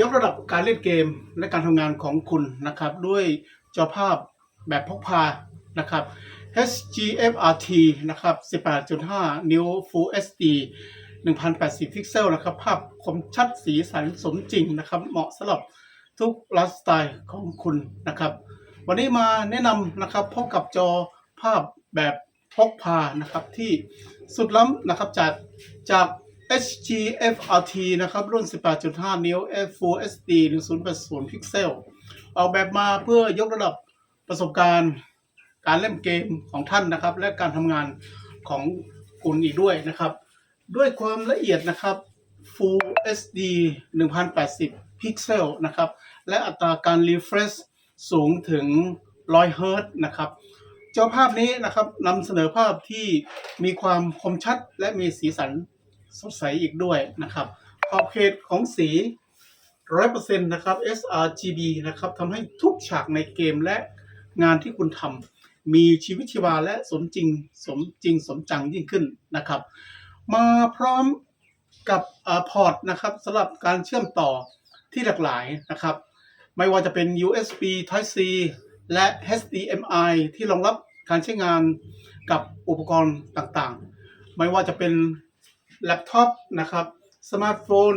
ยกระดับการเล่นเกมและการทำงานของคุณนะครับ ด้วยจอภาพแบบพกพานะครับ HGFRT นะครับ 18.5 นิ้ว Full HD 1080 พิกเซลนะครับ ภาพคมชัดสีสันสมจริงนะครับ เหมาะสำหรับทุกไลฟ์สไตล์ของคุณนะครับ วันนี้มาแนะนำนะครับพบกับจอภาพแบบพกพานะครับที่สุดล้ำนะครับจากจาก HGFRT นะครับรุ่น 18.5 นิ้ว f4 SD 1080 พิกเซล ออกแบบมาเพื่อยกระดับประสบการณ์ การเล่นเกมของท่านนะครับ และการทำงานของคุณอีกด้วยนะครับ ด้วยความละเอียดนะครับ Full HD 1080 พิกเซลนะครับ และอัตราการ refresh สูงถึง 100 เฮิรตซ์นะครับจอภาพนี้นะครับนำเสนอภาพที่มีความคมชัดและมีสีสัน สดใสอีกด้วยนะครับขอบเขตของสี100%นะครับ sRGB นะครับทำให้ทุกฉากในเกมและงานที่คุณทำมีชีวิตชีวาและสมจริงสมจริงสมจังยิ่งขึ้นนะครับ มาพร้อมกับพอร์ตนะครับสำหรับการเชื่อมต่อที่หลากหลายนะครับ ไม่ว่าจะเป็น USB Type C และ HDMI ที่รองรับการใช้งานกับอุปกรณ์ต่างๆ ไม่ว่าจะเป็น แล็ปท็อปนะครับสมาร์ทโฟน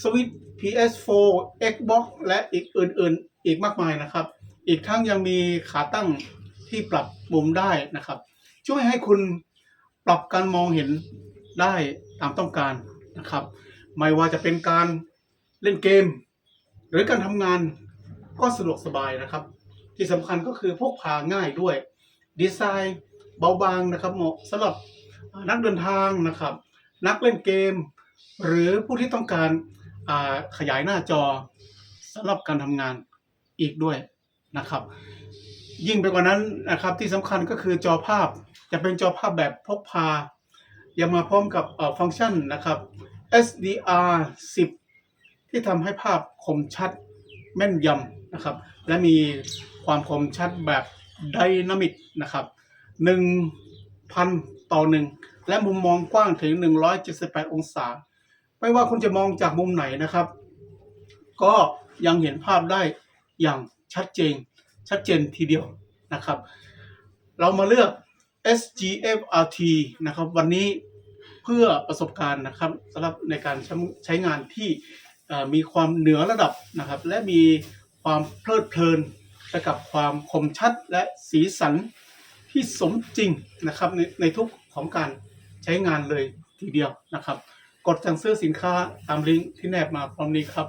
สวิต PS4 Xbox และอีกอื่นๆ อีกมากมายนะครับ อีกทั้งยังมีขาตั้งที่ปรับมุมได้นะครับ ช่วยให้คุณปรับการมองเห็นได้ตามต้องการนะครับ ไม่ว่าจะเป็นการเล่นเกม หรือการทำงานก็สะดวกสบายนะครับ ที่สำคัญก็คือพกพาง่ายด้วย ดีไซน์เบาบางนะครับเหมาะสำหรับ นักเดินทางนะครับ นักเล่นเกม หรือผู้ที่ต้องการขยายหน้าจอสำหรับการทำงานอีกด้วยนะครับ ยิ่งไปกว่านั้นนะครับที่สำคัญก็คือจอภาพจะเป็นจอภาพแบบพกพายังมาพร้อมกับฟังก์ชันนะครับ SDR 10 ที่ทำให้ภาพคมชัดแม่นยำนะครับ และมีความคมชัดแบบไดนามิกนะครับ 1,000 ต่อหนึ่งและมุมมองกว้างถึง 178 องศา ไม่ว่าคุณจะมองจากมุมไหนนะครับ ก็ยังเห็นภาพได้อย่างชัดเจน ชัดเจนทีเดียวนะครับ เรามาเลือก SGFRT นะครับ วันนี้เพื่อประสบการณ์นะครับสำหรับในการใช้งานที่มีความเหนือระดับนะครับ และมีความเพลิดเพลินไปกับความคมชัดและสีสันที่สมจริงนะครับในในทุก ของการใช้งานเลยทีเดียวนะครับ กดสั่งซื้อสินค้าตามลิงก์ที่แนบมาพร้อมนี้ครับ